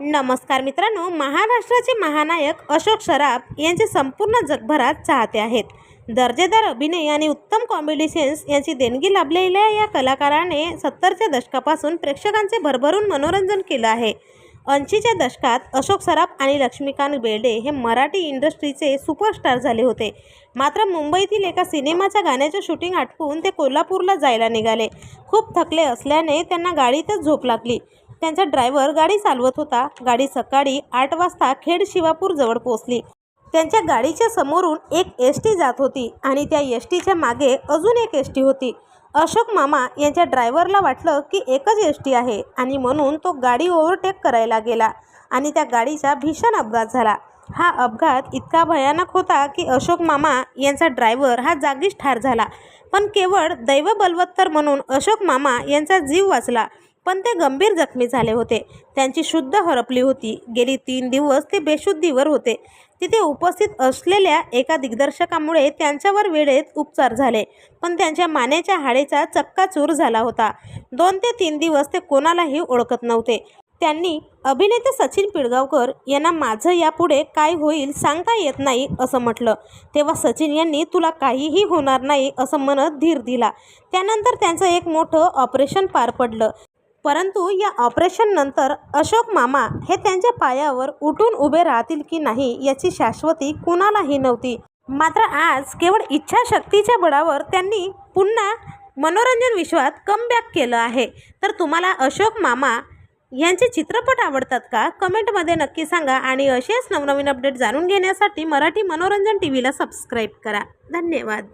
नमस्कार मित्रांनो महाराष्ट्राचे महानायक अशोक सराफ यांचे संपूर्ण जगभरात चाहते आहेत. दर्जेदार अभिनय आणि उत्तम कॉमेडी सेन्स यांची देणगी लाभलेल्या या कलाकाराने सत्तरच्या दशकापासून प्रेक्षकांचे भरभरून मनोरंजन केलं आहे. ऐंशीच्या दशकात अशोक सराफ आणि लक्ष्मीकांत बेर्डे हे मराठी इंडस्ट्रीचे सुपरस्टार झाले होते. मात्र मुंबईतील एका सिनेमाच्या गाण्याचे शूटिंग आटपून ते कोल्हापूरला जायला निघाले. खूप थकले असल्याने त्यांना गाडीतच झोप लागली. त्यांचा ड्रायव्हर गाडी चालवत होता. गाडी सकाळी आठ वाजता खेड शिवापूर जवळ पोहोचली. त्यांच्या गाडीच्या समोरून एक एस टी जात होती आणि त्या एस टीच्या मागे अजून एक एस टी होती. अशोक मामा यांच्या ड्रायव्हरला वाटलं की एकच एस टी आहे आणि म्हणून तो गाडी ओव्हरटेक करायला गेला आणि त्या गाडीचा भीषण अपघात झाला. हा अपघात इतका भयानक होता की अशोक मामा यांचा ड्रायव्हर हा जागीच ठार झाला. पण केवळ दैव बलवत्तर म्हणून अशोक मामा यांचा जीव वाचला. पण ते गंभीर जखमी झाले होते. त्यांची शुद्ध हरपली होती. गेली तीन दिवस ते बेशुद्धीवर होते. तिथे उपस्थित असलेल्या एका दिग्दर्शकामुळे त्यांच्यावर वेळेत उपचार झाले. पण त्यांच्या मानेच्या हाडेचा चक्काचूर झाला होता. दोन ते तीन दिवस ते कोणालाही ओळखत नव्हते. त्यांनी अभिनेते सचिन पिळगावकर यांना माझं यापुढे काय होईल सांगता येत नाही असं म्हटलं. तेव्हा सचिन यांनी तुला काहीही होणार नाही असं म्हणत धीर दिला. त्यानंतर त्यांचं एक मोठं ऑपरेशन पार पडलं. परंतु या ऑपरेशननंतर अशोक मामा हे त्यांच्या पायावर उठून उभे राहतील की नाही याची शाश्वती कुणालाही नव्हती. मात्र आज केवळ इच्छाशक्तीच्या बळावर त्यांनी पुन्हा मनोरंजन विश्वात कमबॅक केलं आहे. तर तुम्हाला अशोक मामा यांचे चित्रपट आवडतात का? कमेंटमध्ये नक्की सांगा आणि असेच नवनवीन अपडेट जाणून घेण्यासाठी मराठी मनोरंजन टी व्हीला सबस्क्राईब करा. धन्यवाद.